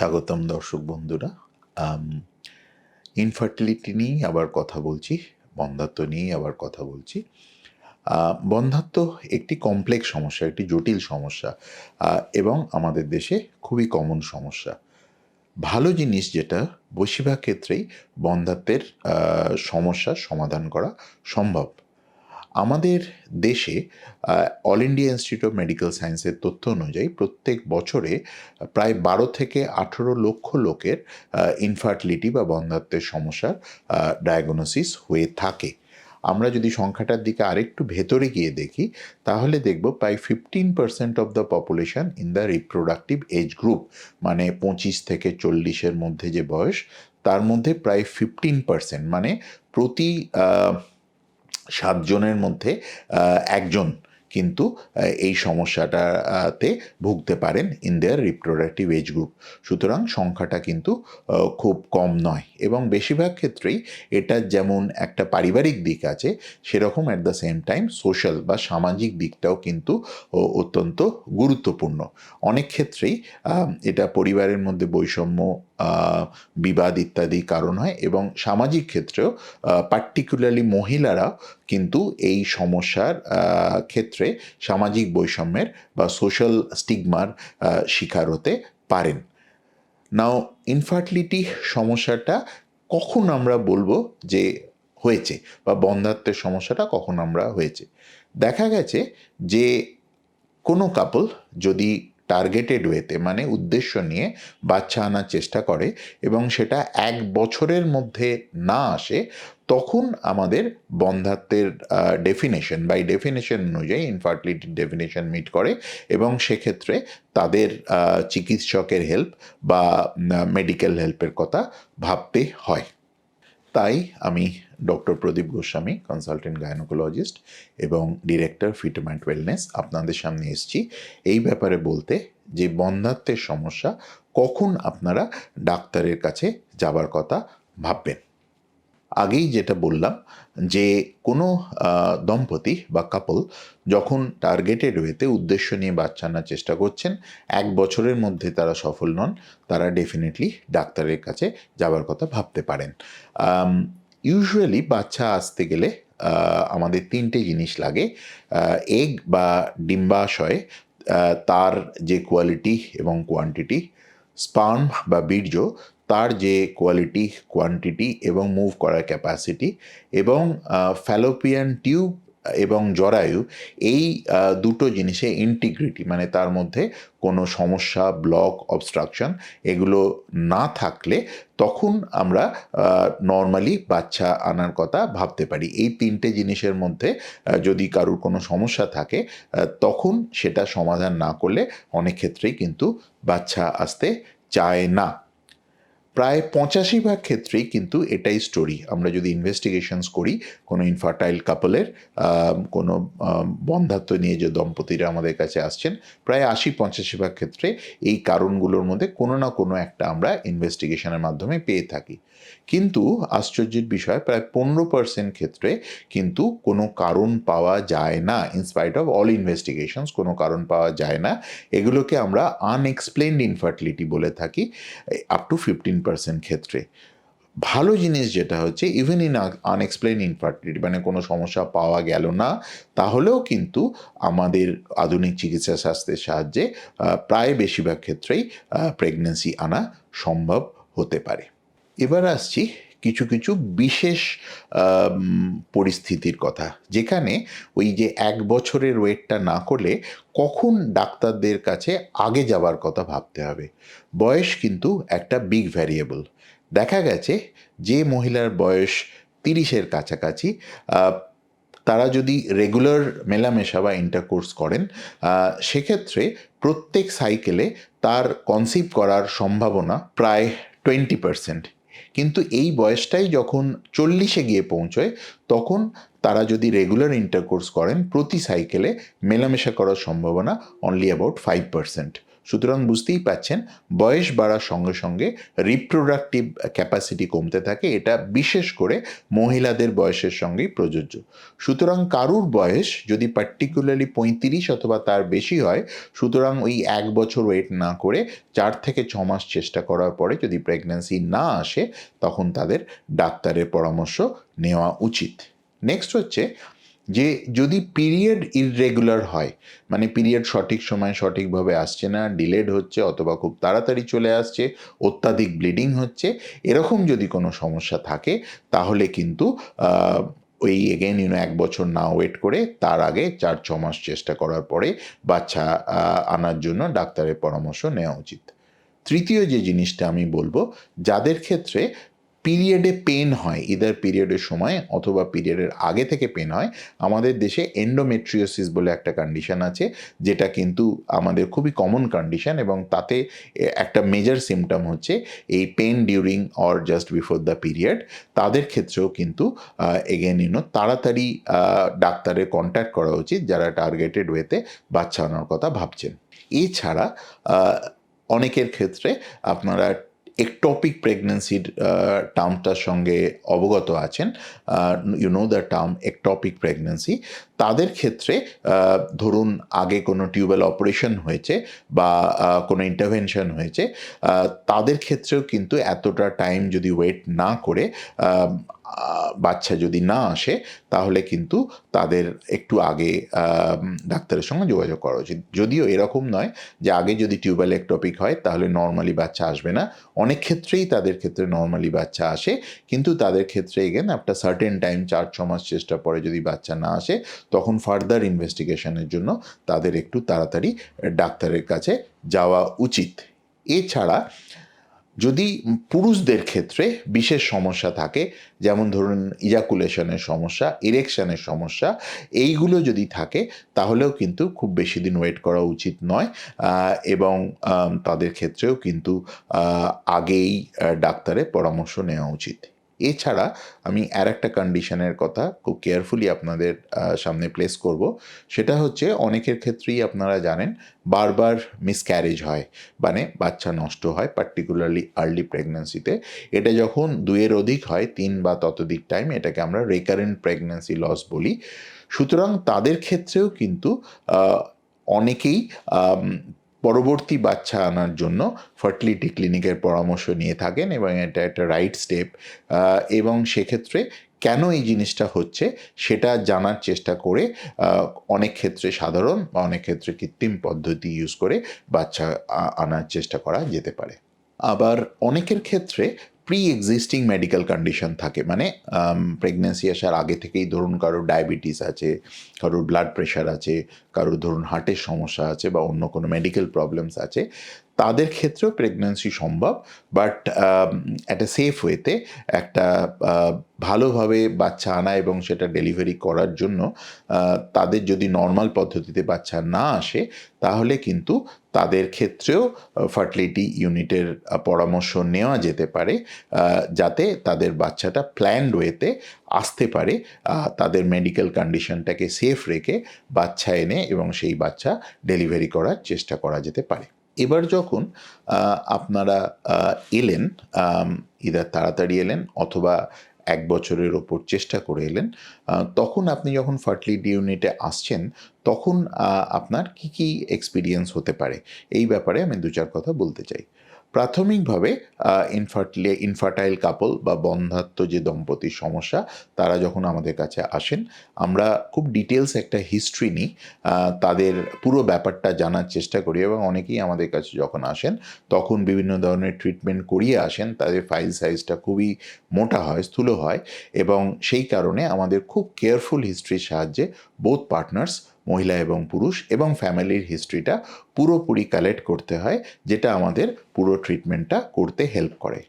স্বাগতম দর্শক বন্ধুরা। ইনফার্টিলিটি নিয়েই আবার কথা বলছি বন্ধাত্ব নিয়েই আবার কথা বলছি। বন্ধাত্ব একটি কমপ্লেক্স সমস্যা একটি জটিল সমস্যা এবং আমাদের দেশে খুবই কমন সমস্যা। ভালো জিনিস যেটা বেশিরভাগ ক্ষেত্রেই বন্ধাত্বের আহ, সমস্যার সমাধান করা সম্ভব। আমাদের দেশে All India Institute of Medical সায়েন্সের তথ্য অনুযায়ী প্রত্যেক বছরে প্রায় বারো থেকে আঠেরো লক্ষ লোকের ইনফার্টিলিটি বা বন্ধাত্বের সমস্যার ডায়াগনোসিস হয়ে থাকে। আমরা যদি সংখ্যাটার দিকে আরেকটু ভেতরে গিয়ে দেখি, তাহলে দেখব প্রায় fifteen percent of the population in the reproductive age group মানে পঁচিশ থেকে চল্লিশের মধ্যে যে বয়স, তার মধ্যে প্রায় ফিফটিন পার্সেন্ট মানে প্রতি সাতজনের মধ্যে একজন কিন্তু এই সমস্যাটাতে ভুগতে পারেন in their reproductive age group সুতরাং সংখ্যাটা কিন্তু খুব কম নয়। এবং বেশিরভাগ ক্ষেত্রেই এটা যেমন একটা পারিবারিক দিক আছে, সেরকম at the same time social বা সামাজিক দিকটাও কিন্তু অত্যন্ত গুরুত্বপূর্ণ। অনেক ক্ষেত্রেই এটা পরিবারের মধ্যে বৈষম্য বিবাদ ইত্যাদি কারণ হয় এবং সামাজিক ক্ষেত্রেও পার্টিকুলারলি মহিলারা কিন্তু এই সমস্যার ক্ষেত্রে সামাজিক বৈষম্যের বা সোশ্যাল স্টিগমার শিকার হতে পারেন। নাও ইনফার্টিলিটি সমস্যাটা কখন আমরা বলব যে হয়েছে বা বন্ধাত্বের সমস্যাটা কখন আমরা হয়েছে? দেখা গেছে যে কোনো কাপল যদি টার্গেটেড ওয়েতে মানে উদ্দেশ্য নিয়ে বাচ্চা আনার চেষ্টা করে এবং সেটা এক বছরের মধ্যে না আসে, তখন আমাদের বন্ধাত্বের ডেফিনেশন বাই ডেফিনেশন অনুযায়ী ইনফার্টিলিটির ডেফিনেশন মিট করে এবং সেক্ষেত্রে তাদের চিকিৎসকের হেল্প বা মেডিকেল হেল্পের কথা ভাবতে হয়। তাই আমি doctor Pradip Goswami consultant gynaecologist এবং ডিরেক্টর ফিটমেন্ট ওয়েলনেস আপনাদের সামনে এসেছি। এই ব্যাপারে বলতে যে বন্ধাত্মের সমস্যা কখন আপনারা ডাক্তারের কাছে যাবার কথা ভাববেন? আগেই যেটা বললাম যে কোনো দম্পতি বা কাপল যখন টার্গেটেড ওয়েতে উদ্দেশ্য নিয়ে বাচ্চা আনার চেষ্টা করছেন, এক বছরের মধ্যে তারা সফল নন, তারা ডেফিনেটলি ডাক্তারের কাছে যাবার কথা ভাবতে পারেন। ইউজুয়ালি বাচ্চা আসতে গেলে আমাদের তিনটে জিনিস লাগে। এগ বা ডিম্বাশয় তার যে কোয়ালিটি এবং কোয়ান্টিটি স্পার্ম বা বীর্য তার যে কোয়ালিটি কোয়ান্টিটি এবং মুভ করার ক্যাপাসিটি এবং ফ্যালোপিয়ান টিউব এবং জরায়ু এই দুটো জিনিসে ইন্টিগ্রিটি মানে তার মধ্যে কোনো সমস্যা ব্লক অবস্ট্রাকশন এগুলো না থাকলে তখন আমরা নর্মালি বাচ্চা আনার কথা ভাবতে পারি। এই তিনটে জিনিসের মধ্যে যদি কারুর কোনো সমস্যা থাকে তখন সেটা সমাধান না করলে অনেক ক্ষেত্রেই কিন্তু বাচ্চা আসতে চায় না। প্রায় পঁচাশি ভাগ ক্ষেত্রেই কিন্তু এটাই স্টোরি আমরা যদি ইনভেস্টিগেশনস করি, কোনো ইনফার্টাইল কাপলের কোনো বন্ধাত্ব নিয়ে যে দম্পতিরা আমাদের কাছে আসছেন, প্রায় আশি পঞ্চাশি ভাগ ক্ষেত্রে এই কারণগুলোর মধ্যে কোনো না কোনো একটা আমরা ইনভেস্টিগেশনের মাধ্যমে পেয়ে থাকি। কিন্তু আশ্চর্যের বিষয়, প্রায় পনেরো পার্সেন্ট ক্ষেত্রে কিন্তু কোনো কারণ পাওয়া যায় না ইনস্পাইট অফ অল ইনভেস্টিগেশনস কোনো কারণ পাওয়া যায় না। এগুলোকে আমরা আনএক্সপ্লেনড ইনফার্টিলিটি বলে থাকি আপ টু ফিফটিন পার্সেন্ট ক্ষেত্রে। ভালো জিনিস যেটা হচ্ছে ইভেন ইন আনএক্সপ্লেন ইনফার্টিলিটি মানে কোনো সমস্যা পাওয়া গেল না, তাহলেও কিন্তু আমাদের আধুনিক চিকিৎসা শাস্ত্রের সাহায্যে প্রায় বেশিরভাগ ক্ষেত্রেই প্রেগনেন্সি আনা সম্ভব হতে পারে। এবার আসছি কিছু কিছু বিশেষ পরিস্থিতির কথা। যেখানে ওই যে এক বছরের ওয়েটটা না করলে কখন ডাক্তারদের কাছে আগে যাবার কথা ভাবতে হবে? বয়স কিন্তু একটা বিগ ভ্যারিয়েবল দেখা গেছে যে মহিলার বয়স তিরিশের কাছাকাছি তারা যদি রেগুলার মেলামেশা বা ইন্টারকোর্স করেন সেক্ষেত্রে প্রত্যেক সাইকেলে তার কনসিভ করার সম্ভাবনা প্রায় টোয়েন্টি পার্সেন্ট কিন্তু এই বয়সটাই যখন চল্লিশে গিয়ে পৌঁছয়, তখন তারা যদি রেগুলার ইন্টারকোর্স করেন, প্রতি সাইকেলে মেলামেশা করার সম্ভাবনা অনলি অ্যাবাউট ফাইভ পার্সেন্ট সুতরাং বুঝতেই পাচ্ছেন, বয়স বাড়ার সঙ্গে সঙ্গে রিপ্রোডাক্টিভ ক্যাপাসিটি কমতে থাকে, এটা বিশেষ করে মহিলাদের বয়সের সঙ্গেই প্রযোজ্য। সুতরাং কারুর বয়স যদি পার্টিকুলারলি পঁয়ত্রিশ অথবা তার বেশি হয়, সুতরাং ওই এক বছর ওয়েট না করে চার থেকে ছ মাস চেষ্টা করার পরে যদি প্রেগন্যান্সি না আসে, তখন তাদের ডাক্তারের পরামর্শ নেওয়া উচিত। নেক্সট হচ্ছে যে যদি পিরিয়ড ইররেগুলার হয় মানে পিরিয়ড সঠিক সময় সঠিকভাবে আসছে না ডিলেড হচ্ছে অথবা খুব তাড়াতাড়ি চলে আসছে, অত্যাধিক ব্লিডিং হচ্ছে, এরকম যদি কোনো সমস্যা থাকে, তাহলে কিন্তু ওই এগেন ইউনো এক বছর না ওয়েট করে, তার আগে চার, ছ মাস চেষ্টা করার পরে বাচ্চা আনার জন্য ডাক্তারের পরামর্শ নেওয়া উচিত। তৃতীয় যে জিনিসটা আমি বলব, যাদের ক্ষেত্রে পিরিয়ডে পেন হয় ইদার পিরিয়ডের সময় অথবা পিরিয়ডের আগে থেকে পেন হয়, আমাদের দেশে এন্ডোমেট্রিওসিস বলে একটা কন্ডিশন আছে, যেটা কিন্তু আমাদের খুবই কমন কন্ডিশন এবং তাতে একটা মেজর সিমটম হচ্ছে এই pain during or just before the period তাদের ক্ষেত্রেও কিন্তু এগেন ইউনো তাড়াতাড়ি ডাক্তারের কন্ট্যাক্ট করা উচিত যারা টার্গেটেড ওয়েতে বাচ্চা আনার কথা ভাবছেন। এছাড়া অনেকের ক্ষেত্রে আপনারা একটপিক প্রেগনেন্সির টার্মটার সঙ্গে অবগত আছেন you know the term ectopic pregnancy তাদের ক্ষেত্রে ধরুন আগে কোনো টিউবেল অপারেশন হয়েছে বা কোনো ইন্টারভেনশন হয়েছে তাদের ক্ষেত্রেও কিন্তু এতটা টাইম যদি ওয়েট না করে বাচ্চা যদি না আসে, তাহলে কিন্তু তাদের একটু আগে ডাক্তারের সঙ্গে যোগাযোগ করা উচিত। যদিও এরকম নয় যে আগে যদি টিউবাল একটপিক হয়, তাহলে নর্মালি বাচ্চা আসবে না। অনেক ক্ষেত্রেই তাদের ক্ষেত্রে নর্মালি বাচ্চা আসে, কিন্তু তাদের ক্ষেত্রে এগেন একটা সার্টেন টাইম চার, ছ মাস চেষ্টা পরে যদি বাচ্চা না আসে, তখন ফার্দার ইনভেস্টিগেশনের জন্য তাদের একটু তাড়াতাড়ি ডাক্তারের কাছে যাওয়া উচিত। এছাড়া যদি পুরুষদের ক্ষেত্রে বিশেষ সমস্যা থাকে, যেমন ধরুন ইজাকুলেশনের সমস্যা ইরেকশনের সমস্যা, এইগুলো যদি থাকে, তাহলেও কিন্তু খুব বেশি দিন ওয়েট করা উচিত নয়। এবং তাদের ক্ষেত্রেও কিন্তু আগেই ডাক্তারের পরামর্শ নেওয়া উচিত। এছাড়া আমি আর একটা কন্ডিশনের কথা খুব কেয়ারফুলি আপনাদের সামনে প্লেস করব। সেটা হচ্ছে অনেকের ক্ষেত্রেই আপনারা জানেন বারবার মিসক্যারেজ হয় মানে বাচ্চা নষ্ট হয় পার্টিকুলারলি আর্লি প্রেগনেন্সিতে এটা যখন দুইয়ের অধিক হয়, তিন বা ততোধিক টাইম এটাকে আমরা রেকারেন্ট প্রেগনেন্সি লস বলি। সুতরাং তাদের ক্ষেত্রেও কিন্তু অনেকেই পরবর্তী বাচ্চা আনার জন্য ফার্টিলিটি ক্লিনিকের পরামর্শ নিয়ে থাকেন এবং এটা একটা রাইট স্টেপ। এবং সেক্ষেত্রে কেন এই জিনিসটা হচ্ছে সেটা জানার চেষ্টা করে অনেক ক্ষেত্রে সাধারণ বা অনেক ক্ষেত্রে কৃত্রিম পদ্ধতি ইউজ করে বাচ্চা আনার চেষ্টা করা যেতে পারে। আবার অনেকের ক্ষেত্রে প্রি এক্সিস্টিং মেডিকেল কন্ডিশন থাকে। মানে প্রেগনেন্সি আসার আগে থেকেই ধরুন কারোর ডায়াবেটিস আছে, কারোর ব্লাড প্রেশার আছে, কারোর ধরুন হার্টের সমস্যা আছে বা অন্য কোনো মেডিকেল প্রবলেমস আছে। তাদের ক্ষেত্রেও প্রেগন্যান্সি সম্ভব বাট একটা সেফ ওয়েতে একটা ভালোভাবে বাচ্চা আনা এবং সেটা ডেলিভারি করার জন্য তাদের যদি নর্মাল পদ্ধতিতে বাচ্চা না আসে, তাহলে কিন্তু তাদের ক্ষেত্রেও ফার্টিলিটি ইউনিটের পরামর্শ নেওয়া যেতে পারে যাতে তাদের বাচ্চাটা প্ল্যান্ড ওয়েতে আসতে পারে তাদের মেডিকেল কন্ডিশনটাকে সেফ রেখে বাচ্চা এনে এবং সেই বাচ্চা ডেলিভারি করার চেষ্টা করা যেতে পারে। এবার যখন আপনারা এলেন ইদার তাড়াতাড়ি এলেন অথবা এক বছরের ওপর চেষ্টা করে এলেন তখন আপনি যখন ফার্টিলিটি ইউনিটে আসছেন, তখন আপনার কি কি এক্সপিরিয়েন্স হতে পারে? এই ব্যাপারে আমি দু চার কথা বলতে চাই। প্রাথমিকভাবে ইনফার্টিলে ইনফার্টাইল কাপল বা বন্ধাত্ম যে দম্পতির সমস্যা, তারা যখন আমাদের কাছে আসেন, আমরা খুব ডিটেলস একটা হিস্ট্রি নিই তাদের পুরো ব্যাপারটা জানার চেষ্টা করি এবং অনেকেই আমাদের কাছে যখন আসেন, তখন বিভিন্ন ধরনের ট্রিটমেন্ট করিয়ে আসেন, তাদের ফাইল সাইজটা খুবই মোটা হয়, স্থূল হয় এবং সেই কারণে আমাদের খুব কেয়ারফুল হিস্ট্রির সাহায্যে বোথ পার্টনার্স মহিলা এবং পুরুষ এবং ফ্যামিলির হিস্ট্রিটা পুরোপুরি কালেক্ট করতে হয়, যেটা আমাদের পুরো ট্রিটমেন্টটা করতে হেল্প করে।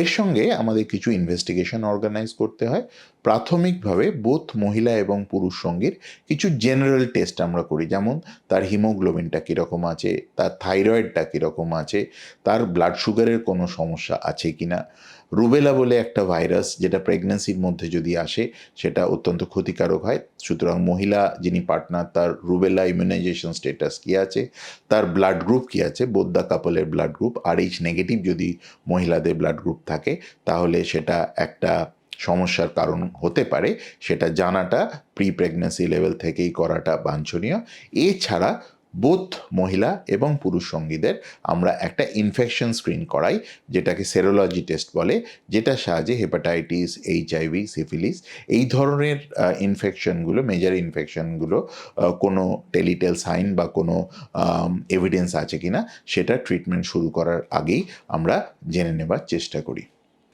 এর সঙ্গে আমাদের কিছু ইনভেস্টিগেশন অর্গানাইজ করতে হয়। প্রাথমিকভাবে বোথ মহিলা এবং পুরুষ সঙ্গীর কিছু জেনারেল টেস্ট আমরা করি, যেমন তার হিমোগ্লোবিনটা কীরকম আছে, তার থাইরয়েডটা কীরকম আছে, তার ব্লাড সুগারের কোনো সমস্যা আছে কি না রুবেলা বলে একটা ভাইরাস যেটা প্রেগনেন্সির মধ্যে যদি আসে, সেটা অত্যন্ত ক্ষতিকারক হয়। সুতরাং মহিলা যিনি পার্টনার তার রুবেলা ইমিউনাইজেশন স্টেটাস কী আছে, তার ব্লাড গ্রুপ কী আছে বোদ্দা কাপলের blood group R H negative যদি মহিলাদের ব্লাড গ্রুপ থাকে, তাহলে সেটা একটা সমস্যার কারণ হতে পারে। সেটা জানাটা প্রি প্রেগনেন্সি লেভেল থেকেই করাটা বাঞ্ছনীয়। এছাড়া বোথ, মহিলা এবং পুরুষ সঙ্গীদের আমরা একটা ইনফেকশন স্ক্রিন করাই, যেটাকে সেরোলজি টেস্ট বলে, যেটার সাহায্যে হেপাটাইটিস এইচআইভি সিফিলিস এই ধরনের ইনফেকশনগুলো মেজর ইনফেকশনগুলো কোনো টেলিটেল সাইন বা কোনো এভিডেন্স আছে কি না সেটা ট্রিটমেন্ট শুরু করার আগেই আমরা জেনে নেবার চেষ্টা করি।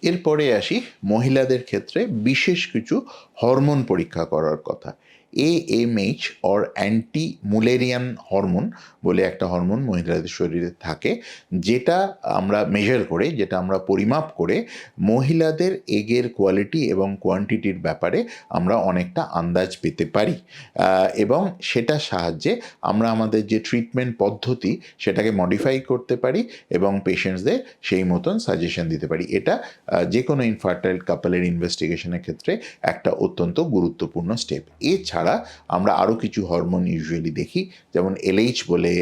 এরপরে আসি মহিলাদের ক্ষেত্রে বিশেষ কিছু হরমোন পরীক্ষা করার কথা। AMH or anti Mullerian hormone বলে একটা হরমোন মহিলাদের শরীরে থাকে, যেটা আমরা মেজার করে, যেটা আমরা পরিমাপ করে, মহিলাদের এগের কোয়ালিটি এবং কোয়ান্টিটির ব্যাপারে আমরা অনেকটা আন্দাজ পেতে পারি। এবং সেটার সাহায্যে আমরা আমাদের যে ট্রিটমেন্ট পদ্ধতি, সেটাকে মডিফাই করতে পারি এবং পেশেন্টসদের সেই মতন সাজেশন দিতে পারি। এটা যে কোনো ইনফার্টাইল কাপলের ইনভেস্টিগেশনের ক্ষেত্রে একটা অত্যন্ত গুরুত্বপূর্ণ স্টেপ এছাড়া আমরা আরও কিছু হরমোন ইউজুয়ালি দেখি। যেমন এলএইচ বলে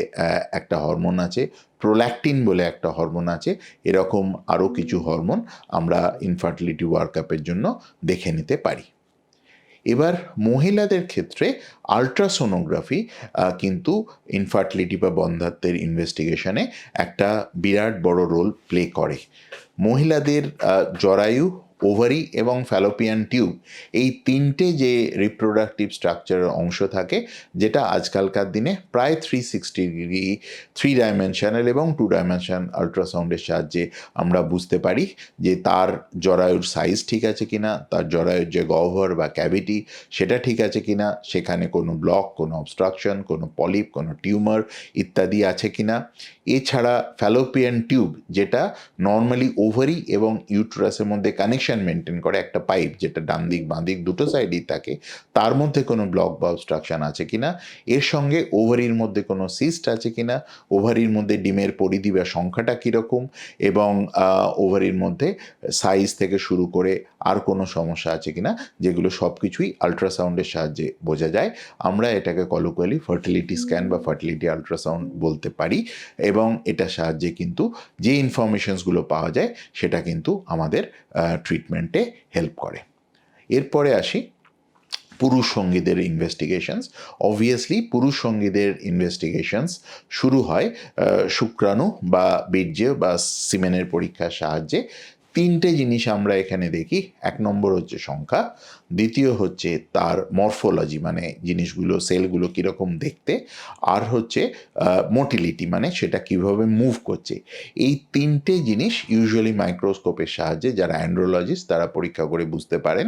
একটা হরমোন আছে প্রোল্যাকটিন বলে একটা হরমোন আছে, এরকম আরও কিছু হরমোন আমরা ইনফার্টিলিটি ওয়ার্কআপের জন্য দেখে নিতে পারি। এবার মহিলাদের ক্ষেত্রে আলট্রাসোনোগ্রাফি কিন্তু ইনফার্টিলিটি বা বন্ধাত্বের ইনভেস্টিগেশনে একটা বিরাট বড় রোল প্লে করে। মহিলাদের জরায়ু ওভারি এবং ফ্যালোপিয়ান টিউব এই তিনটে যে রিপ্রোডাক্টিভ স্ট্রাকচারের অংশ থাকে, যেটা আজকালকার দিনে প্রায় three sixty degree three dimensional এবং টু ডাইমেনশন আলট্রাসাউন্ডের সাহায্যে আমরা বুঝতে পারি যে তার জরায়ুর সাইজ ঠিক আছে কিনা, তার জরায়ুর যে গহ্বর বা ক্যাভিটি সেটা ঠিক আছে কিনা, সেখানে কোনো ব্লক কোনো অবস্ট্রাকশন কোনো পলিপ কোনো টিউমার ইত্যাদি আছে কিনা। এছাড়া ফ্যালোপিয়ান টিউব, যেটা নর্মালি ওভারি এবং ইউট্রাসের মধ্যে কানেকশন মেনটেন করে একটা পাইপ যেটা ডান দিক, বাঁ দিক দুটো সাইডেই থাকে, তার মধ্যে কোনো ব্লক বা অবস্ট্রাকশন আছে কিনা, এর সঙ্গে ওভারির মধ্যে কোনো সিস্ট আছে কিনা ওভারির মধ্যে ডিমের পরিধি বা সংখ্যাটা কীরকম, এবং ওভারির মধ্যে সাইজ থেকে শুরু করে আর কোনো সমস্যা আছে কিনা, যেগুলো সব কিছুই আলট্রাসাউন্ডের সাহায্যে বোঝা যায়। আমরা এটাকে কলোকুয়ালি ফার্টিলিটি স্ক্যান বা ফার্টিলিটি আলট্রাসাউন্ড বলতে পারি, এবং এটার সাহায্যে কিন্তু যে ইনফরমেশনসগুলো পাওয়া যায়, সেটা কিন্তু আমাদের ট্রিটমেন্টে হেল্প করে। এরপরে আসি পুরুষ সঙ্গীদের ইনভেস্টিগেশনস অবভিয়াসলি পুরুষ সঙ্গীদের ইনভেস্টিগেশনস শুরু হয় শুক্রাণু বা বীর্য বা সিমেনের পরীক্ষার সাহায্যে। তিনটে জিনিস আমরা এখানে দেখি। এক নম্বর হচ্ছে সংখ্যা, দ্বিতীয় হচ্ছে তার মরফোলজি মানে জিনিসগুলো, সেলগুলো কীরকম দেখতে, আর হচ্ছে মোটিলিটি মানে সেটা কীভাবে মুভ করছে। এই তিনটে জিনিস ইউজুয়ালি মাইক্রোস্কোপের সাহায্যে যারা অ্যান্ড্রোলজিস্ট তারা পরীক্ষা করে বুঝতে পারেন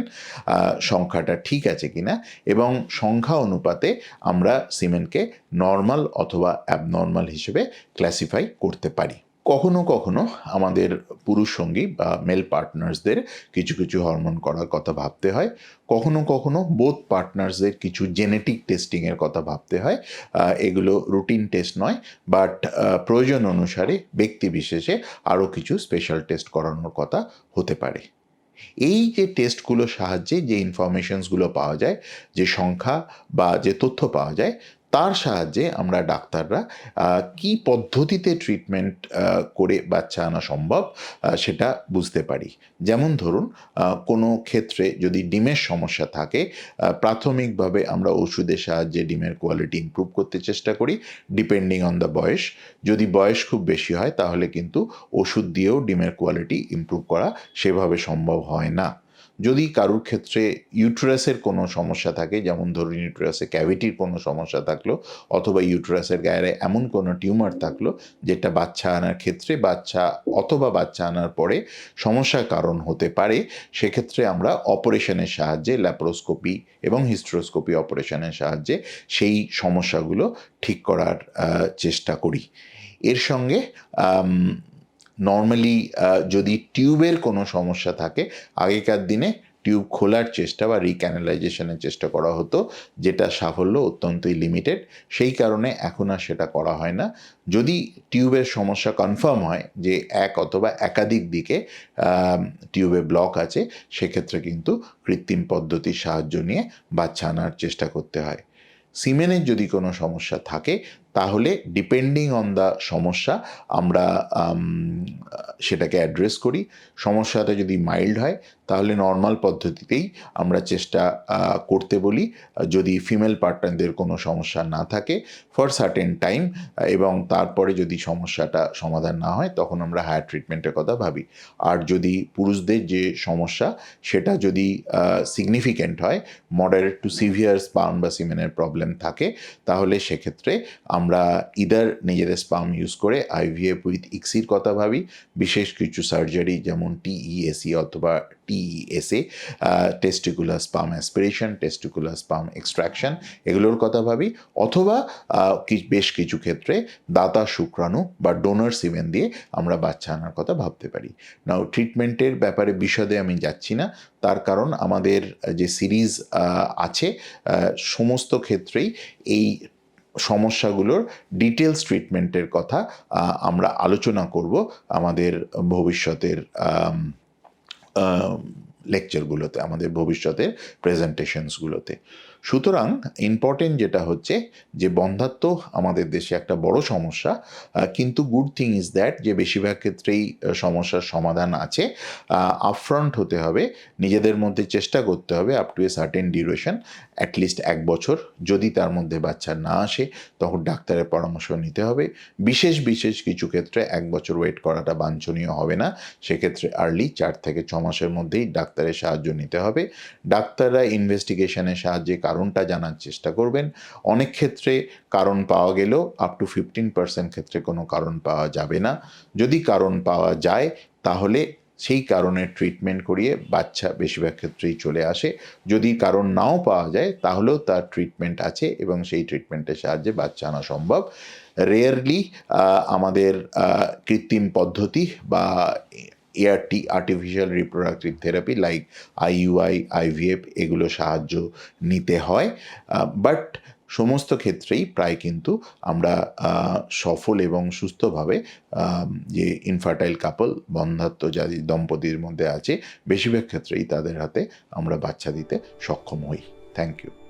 সংখ্যাটা ঠিক আছে কিনা। এবং সংখ্যা অনুপাতে আমরা সিমেন্টকে নর্মাল অথবা অ্যাবনর্মাল হিসেবে ক্লাসিফাই করতে পারি। কখনো কখনো আমাদের পুরুষ সঙ্গী বা মেল পার্টনার্সদের কিছু কিছু হরমোন করার কথা ভাবতে হয়। কখনো কখনো বোথ পার্টনার্সদের কিছু জেনেটিক টেস্টিংয়ের কথা ভাবতে হয়। এগুলো রুটিন টেস্ট নয় বাট প্রয়োজন অনুসারে ব্যক্তি বিশেষে আরও কিছু স্পেশাল টেস্ট করানোর কথা হতে পারে। এই যে টেস্টগুলোর সাহায্যে যে ইনফরমেশনসগুলো পাওয়া যায়, যে সংখ্যা বা যে তথ্য পাওয়া যায় তার সাহায্যে আমরা ডাক্তাররা কি পদ্ধতিতে ট্রিটমেন্ট করে বাচ্চা আনা সম্ভব সেটা বুঝতে পারি। যেমন ধরুন কোনো ক্ষেত্রে যদি ডিমের সমস্যা থাকে প্রাথমিকভাবে আমরা ওষুধের সাহায্যে ডিমের কোয়ালিটি ইম্প্রুভ করতে চেষ্টা করি ডিপেন্ডিং অন দ্য বয়স। যদি বয়স খুব বেশি হয়, তাহলে কিন্তু ওষুধ দিয়েও ডিমের কোয়ালিটি ইম্প্রুভ করা সেভাবে সম্ভব হয় না। যদি কারুর ক্ষেত্রে ইউট্রাসের কোনো সমস্যা থাকে, যেমন ধরুন ইউট্রাসে ক্যাভিটির কোনো সমস্যা থাকল, অথবা ইউট্রাসের গায়ে এমন কোনো টিউমার থাকল, যেটা বাচ্চা আনার ক্ষেত্রে বাচ্চা অথবা বাচ্চা আনার পরে সমস্যার কারণ হতে পারে, সেক্ষেত্রে আমরা অপারেশনের সাহায্যে ল্যাপ্রোস্কোপি এবং হিস্ট্রোস্কোপি অপারেশনের সাহায্যে সেই সমস্যাগুলো ঠিক করার চেষ্টা করি। এর সঙ্গে নর্মালি যদি টিউবের কোনো সমস্যা থাকে, আগেকার দিনে টিউব খোলার চেষ্টা বা রিক্যানালাইজেশনের চেষ্টা করা হতো, যেটা সাফল্য অত্যন্তই লিমিটেড সেই কারণে এখন আর সেটা করা হয় না। যদি টিউবের সমস্যা কনফার্ম হয় যে এক অথবা একাধিক দিকে টিউবে ব্লক আছে, সেক্ষেত্রে কিন্তু কৃত্রিম পদ্ধতির সাহায্য নিয়ে বাচ্চা আনার চেষ্টা করতে হয়। সিমেনের যদি কোনো সমস্যা থাকে তাহলে ডিপেন্ডিং অন দ্য সমস্যা আমরা সেটাকে অ্যাড্রেস করি। সমস্যাটা যদি মাইল্ড হয় তাহলে নর্মাল পদ্ধতিতেই আমরা চেষ্টা করতে বলি। যদি ফিমেল পার্টনারদের কোনো সমস্যা না থাকে ফর সার্টেন টাইম এবং তারপরে যদি সমস্যাটা সমাধান না হয়, তখন আমরা হায়ার ট্রিটমেন্টের কথা ভাবি। আর যদি পুরুষদের যে সমস্যা, সেটা যদি সিগনিফিক্যান্ট হয় মডারেট টু সিভিয়ার স্পাম বা সিমেনের প্রবলেম থাকে, তাহলে সেক্ষেত্রে আমরা ইদার নিজেদের স্পাম ইউজ করে আইভিএফ উইথ ইক্সির কথা ভাবি, বিশেষ কিছু সার্জারি যেমন টিইএসি অথবা TESA testicular sperm aspiration testicular sperm extraction এগুলোর কথা ভাবি। অথবা বেশ কিছু ক্ষেত্রে দাতা শুক্রাণু বা ডোনার সিমেন দিয়ে আমরা বাচ্চা আনার কথা ভাবতে পারি। নাও ট্রিটমেন্টের ব্যাপারে বিশদে আমি যাচ্ছি না। তার কারণ আমাদের যে সিরিজ আছে সমস্ত ক্ষেত্রেই এই সমস্যাগুলোর ডিটেলস ট্রিটমেন্টের কথা আমরা আলোচনা করব আমাদের ভবিষ্যতের লেকচারগুলোতে আমাদের ভবিষ্যতে প্রেজেন্টেশনসগুলোতে সুতরাং ইম্পর্টেন্ট যেটা হচ্ছে যে বন্ধাত্ব আমাদের দেশে একটা বড় সমস্যা কিন্তু গুড থিং ইজ দ্যাট যে বেশিরভাগ ক্ষেত্রেই সমস্যার সমাধান আছে আপফ্রন্ট হতে হবে, নিজেদের মধ্যে চেষ্টা করতে হবে up to a certain duration at least এক বছর। যদি তার মধ্যে বাচ্চা না আসে, তখন ডাক্তারের পরামর্শ নিতে হবে। বিশেষ বিশেষ কিছু ক্ষেত্রে এক বছর ওয়েট করাটা বাঞ্ছনীয় হবে না। সেক্ষেত্রে আর্লি চার থেকে ছ মাসের মধ্যেই ডাক্তারের সাহায্য নিতে হবে। ডাক্তাররা ইনভেস্টিগেশনের সাহায্যে কারণটা জানার চেষ্টা করবেন। অনেক ক্ষেত্রে কারণ পাওয়া গেলেও আপ টু ফিফটিন পার্সেন্ট ক্ষেত্রে কোনো কারণ পাওয়া যাবে না। যদি কারণ পাওয়া যায়, তাহলে সেই কারণের ট্রিটমেন্ট করিয়ে বাচ্চা বেশিরভাগ ক্ষেত্রেই চলে আসে। যদি কারণ নাও পাওয়া যায়, তাহলেও তার ট্রিটমেন্ট আছে এবং সেই ট্রিটমেন্টের সাহায্যে বাচ্চা আনা সম্ভব। রেয়ারলি আমাদের কৃত্রিম পদ্ধতি বা ART artificial reproductive therapy like IUI IVF এগুলো সাহায্য নিতে হয়। বাট সমস্ত ক্ষেত্রেই প্রায় কিন্তু আমরা সফল এবং সুস্থভাবে যে ইনফার্টাইল কাপল বন্ধাত্ম যা দম্পতির মধ্যে আছে, বেশিরভাগ ক্ষেত্রেই তাদের হাতে আমরা বাচ্চা দিতে সক্ষম হই। Thank you